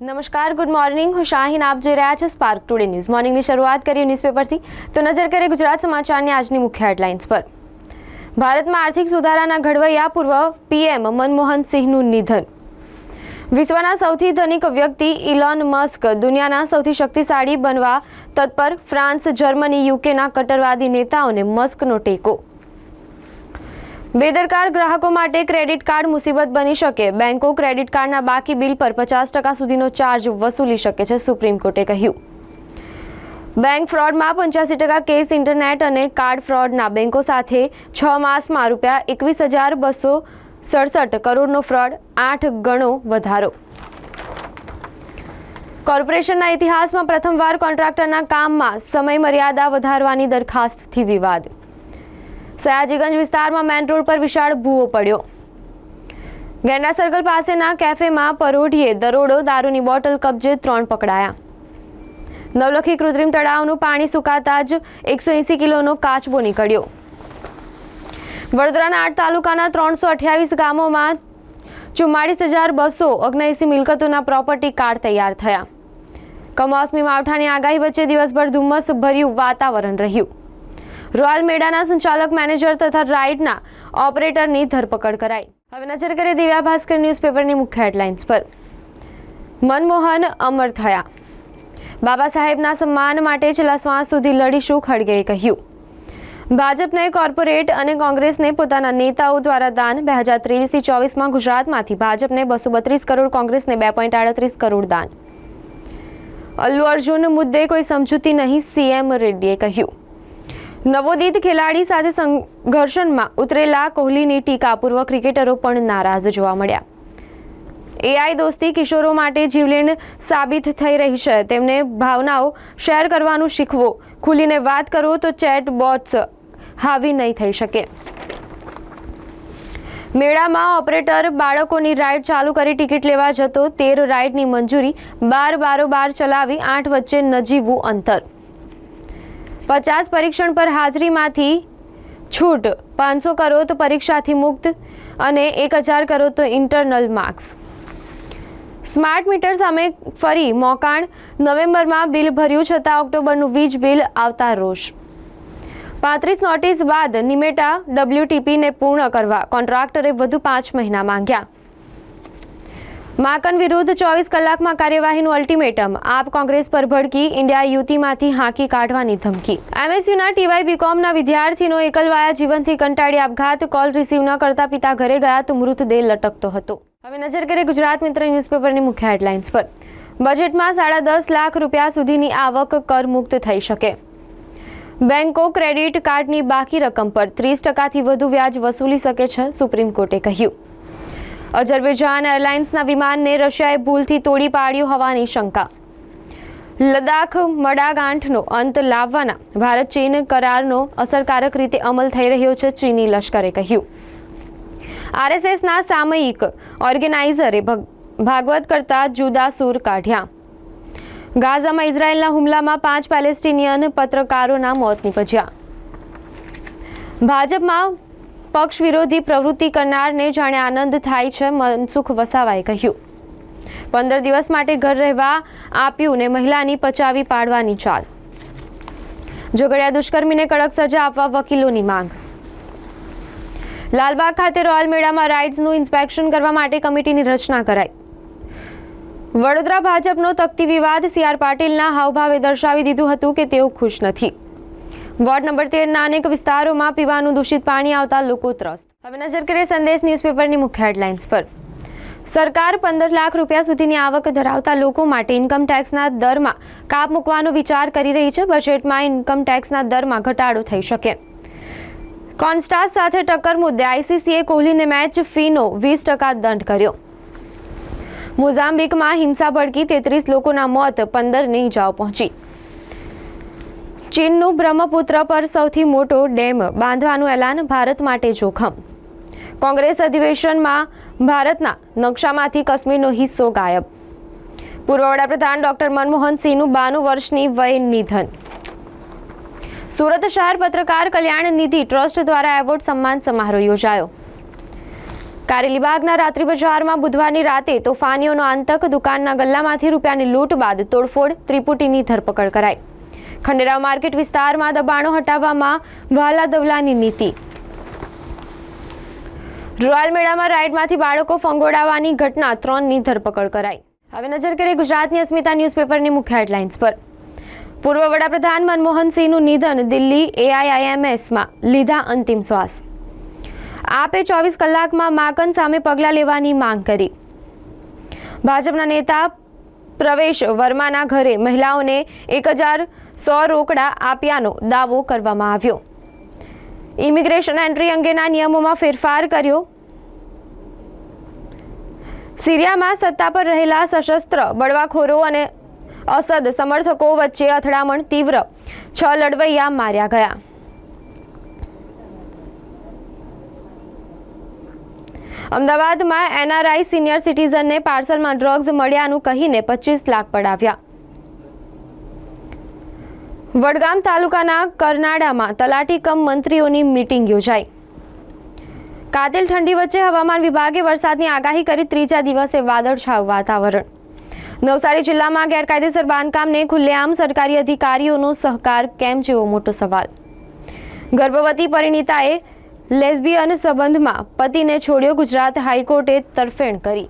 નમસ્કાર good morning હું શાહીન, આપ જોઈ રહ્યા છો સ્પાર્ક ટુડે ન્યૂઝ મોર્નિંગની શરૂઆત કરીએ ન્યૂઝપેપરથી તો નજર કરીએ ગુજરાત સમાચારની આજની મુખ્ય હેડલાઇન્સ પર. ભારતમાં આર્થિક સુધારાના ઘડવૈયા પૂર્વ પીએમ મનમોહન સિંહનું નિધન. વિશ્વના સૌથી ધનિક વ્યક્તિ ઇલોન મસ્ક દુનિયાના સૌથી શક્તિશાળી બનવા તત્પર, ફ્રાન્સ, જર્મની યુકેના કટ્ટરવાદી નેતાઓને મસ્કનો ટેકો. બેદરકાર ગ્રાહકો માટે ક્રેડિટ કાર્ડ મુસીબત બની શકે. બેંકો ક્રેડિટ કાર્ડના બાકી બિલ પર પચાસ ટકા સુધીનો ચાર્જ વસૂલી શકે છે, સુપ્રીમ કોર્ટે કહ્યું. બેંક ફ્રોડમાં પંચ્યાસી ટકા કેસ ઇન્ટરનેટ અને કાર્ડ ફ્રોડના બેંકો સાથે છ માસમાં રૂપિયા એકવીસ હજાર બસો સડસઠ કરોડનો ફ્રોડ, આઠ ગણો વધારો. કોર્પોરેશનના ઇતિહાસમાં પ્રથમવાર કોન્ટ્રાક્ટરના કામમાં સમય મર્યાદા વધારવાની દરખાસ્તથી વિવાદ. સયાજીગંજ વિસ્તારમાં મેન રોડ પર વિશાળ ભૂવો પડ્યો. ગેંડા સર્કલ પાસેના કેફેમાં પરોઢીએ દરોડો દારૂની બોટલ કબજે ત્રણ પકડાયા. નવલખી કૃત્રિમ તળાવનું પાણી સુકાતા જ એકસો એંસી કિલોનો કાચબો નીકળ્યો. વડોદરાના આઠ તાલુકાના ત્રણસો અઠ્યાવીસ ગામોમાં ચુમ્માળીસ હજાર બસો ઓગણએંસી મિલકતોના પ્રોપર્ટી કાર્ડ તૈયાર થયા. કમોસમી માવઠાની આગાહી વચ્ચે દિવસભર ધુમ્મસ ભર્યું વાતાવરણ રહ્યું. રોયલ મેડાના સંચાલક, મેનેજર તથા રાઇડના ઓપરેટરની ધરપકડ કરાઈ. હવે નજર કરીએ દિવ્યા ભાસ્કર ન્યૂઝપેપરની મુખ્ય હેડલાઇન્સ પર. મનમોહન અમર થયા. બાબા સાહેબના સન્માન માટે છેલ્લા શ્વાસ સુધી લડીશું ખડગેએ કહ્યું. ભાજપને કોર્પોરેટ અને કોંગ્રેસને પોતાના નેતાઓ દ્વારા દાન બે હજાર ત્રેવીસથી ચોવીસમાં ગુજરાતમાંથી ભાજપને બસો બત્રીસ કરોડ, કોંગ્રેસને બે પોઈન્ટ આડત્રીસ કરોડ દાન. અલ્લુ અર્જુન મુદ્દે કોઈ સમજૂતી નહીં, સીએમ રેડ્ડીએ કહ્યું. નવોદિત ખેલાડી સાથે સંઘર્ષણમાં ઉતરેલા કોહલીની ટીકા પૂર્વ ક્રિકેટરો પણ નારાજ જોવા મળ્યા. એઆઈ દોસ્તી કિશોરો માટે જીવલેણ સાબિત થઈ રહી છે. તેમને ભાવનાઓ શેર કરવાનું શીખવો. ખુલીને વાત કરો તો ચેટ બોટ્સ હાવી નહીં થઈ શકે. મેળામાં ઓપરેટર બાળકોની રાઇડ ચાલુ કરી ટિકિટ લેવા જતો તેર રાઇડની મંજૂરી બાર બારોબાર ચલાવી આઠ વચ્ચે નજીવું અંતર. પચાસ પરીક્ષણ પર હાજરીમાંથી છૂટ, પાંચસો કરો તો પરીક્ષાથી મુક્ત અને એક હજાર કરો તો ઇન્ટરનલ માર્ક્સ સ્માર્ટ મીટર સામે ફરી મોકાણ. નવેમ્બરમાં બિલ ભર્યું છતાં ઓક્ટોબરનું વીજ બિલ આવતા રોષ. પાંત્રીસ નોટિસ બાદ નિમેટા ડબ્લ્યુટીપીને પૂર્ણ કરવા કોન્ટ્રાક્ટરે વધુ પાંચ મહિના માંગ્યા. માકન વિરુદ્ધ ચોવીસ કલાકમાં કાર્યવાહીનું અલ્ટિમેટમ. આપ કોંગ્રેસ પર ભડકી ઇન્ડિયા યુતિમાંથી હાંકી કાઢવાની ધમકી. એમએસયુના ટીવાય બીકોમના વિદ્યાર્થીનો એકલવાયા જીવનથી કંટાળી આપઘાત, કોલ રિસીવ ન કરતા પિતા ઘરે ગયા તો મૃતદેહ લટકતો હતો. હવે નજર કરીએ ગુજરાત મિત્ર ન્યૂઝપેપરની મુખ્ય હેડલાઇન્સ પર. બજેટમાં સાડા દસ લાખ રૂપિયા સુધીની આવક કરમુક્ત થઈ શકે. બેંકો ક્રેડિટ કાર્ડની બાકી રકમ પર ત્રીસ ટકાથી વધુ વ્યાજ વસૂલી શકે છે, સુપ્રીમ કોર્ટે કહ્યું. અઝરબૈજાન એરલાઇન્સના વિમાનને રશિયાએ ભૂલથી તોડી પાડ્યું હોવાની શંકા. લદ્દાખ મડાગાંઠનો અંત લાવવાના ભારત ચીન કરારનો અસરકારક રીતે અમલ થઈ રહ્યો છે, ચીની લશ્કરે કહ્યું. આરએસએસના સામયિક ઓર્ગેનાઇઝરે ભાગવત કરતા જુદા સૂર કાઢ્યા. ગાઝામાં ઇઝરાયેલના હુમલામાં પાંચ પેલેસ્ટિનિયન પત્રકારોના મોત નીપજ્યા. ભાજપમાં પક્ષ વિરોધી પ્રવૃત્તિ કરનારને જાણે આનંદ થાય છે, મનસુખ વસાવાએ કહ્યું. પંદર દિવસ માટે ઘર રહેવા આપ્યું ને મહિલાની પચાવી પાડવાની ચાલ. ઝઘડિયા દુષ્કર્મીને કડક સજા આપવા વકીલોની માંગ. લાલબાગ ખાતે રોયલ મેળામાં રાઇડ્સનું ઇન્સ્પેક્શન કરવા માટે કમિટીની રચના કરાઈ. વડોદરા ભાજપનો તકતી વિવાદ સી આર પાટીલના હાવભાવે દર્શાવી દીધું હતું કે તેઓ ખુશ નથી. વોર્ડ નંબર તેરના અનેક વિસ્તારોમાં પીવાનું દૂષિત પાણી આવતા લોકો ત્રસ્ત. હવે નજર કરીએ સંદેશ ન્યૂઝપેપરની મુખ્ય હેડલાઇન્સ પર. સરકાર પંદર લાખ રૂપિયા સુધીની આવક ધરાવતા લોકો માટે ઇન્કમ ટેક્સના દરમાં કાપ મૂકવાનો વિચાર કરી રહી છે. બજેટમાં ઇન્કમ ટેક્સના દરમાં ઘટાડો થઈ શકે. કોન્સ્ટાસ સાથે ટક્કર મુદ્દે આઈસીસીએ કોહલીને મેચ ફીનો વીસ ટકા દંડ કર્યો. મોઝામ્બિકમાં હિંસા ભડકી તેત્રીસ લોકોના મોત, પંદરને ઇજાઓ પહોંચી. ચીનનું બ્રહ્મપુત્ર પર સૌથી મોટો ડેમ બાંધવાનું એલાન ભારત માટે જોખમ. કોંગ્રેસ અધિવેશનમાં ભારતના નકશામાંથી કાશ્મીરનો હિસ્સો ગાયબ. પૂર્વ વડાપ્રધાન ડોક્ટર મનમોહન સિંહનું બાનું વર્ષની વય નિધન. સુરત શહેર પત્રકાર કલ્યાણ નિધિ ટ્રસ્ટ દ્વારા એવોર્ડ સન્માન સમારોહ યોજાયો. કારેલીબાગના રાત્રિ બજારમાં બુધવારની રાતે તોફાનીઓનો આતંક દુકાનના ગલ્લામાંથી રૂપિયાની લૂંટ બાદ તોડફોડ, ત્રિપુટીની ધરપકડ કરાઈ. ખંડેરાવ માર્કેટ વિસ્તારમાં દબાણો હટાવવામાં વહાલા દવલાની નીતિ. રોયલ મેળામાં રાઇડમાંથી બાળકો ફંગોડાવવાની ઘટના ત્રણની ધરપકડ કરાઈ. હવે નજર કરીએ ગુજરાતની અસ્મિતા ન્યૂઝપેપરની મુખ્ય હેડલાઇન્સ પર. પૂર્વ વડાપ્રધાન મનમોહન સિંહનું નિધન દિલ્હી એઆઈઆઈએમએસમાં લીધા અંતિમ શ્વાસ. આપે ચોવીસ કલાકમાં માકન સામે પગલાં લેવાની માંગ કરી. ભાજપના નેતા પ્રવેશ વર્માના ઘરે મહિલાઓને એક હજાર સો રોકડા આપ્યાનો દાવો કરવામાં આવ્યો. ઇમિગ્રેશન એન્ટ્રી અંગેના નિયમોમાં ફેરફાર કર્યો. સિરિયામાં સત્તા પર રહેલા સશસ્ત્ર બળવાખોરો અને અસદ સમર્થકો વચ્ચે અથડામણ તીવ્ર. છ લડવૈયા માર્યા ગયા. અમદાવાદમાં એનઆરઆઈ સિનિયર સિટીઝનને પાર્સલમાં ડ્રગ્સ મળ્યાનું કહીને પચીસ લાખ પડાવ્યા. વડગામ તાલુકાના કરનાડામાં તલાટી કમ મંત્રીઓની મીટિંગ યોજાઈ. કાતિલ ઠંડી વચ્ચે હવામાન વિભાગે વરસાદની આગાહી કરી ત્રીજા દિવસે વાદળછાયું વાતાવરણ. નવસારી જિલ્લામાં ગેરકાયદેસર બાંધકામને ખુલ્લેઆમ સરકારી અધિકારીઓનો સહકાર કેમ જેવો મોટો સવાલ. ગર્ભવતી પરિણીતાએ લેસ્બિયન સંબંધમાં પતિને છોડ્યો ગુજરાત હાઈકોર્ટે તરફેણ કરી.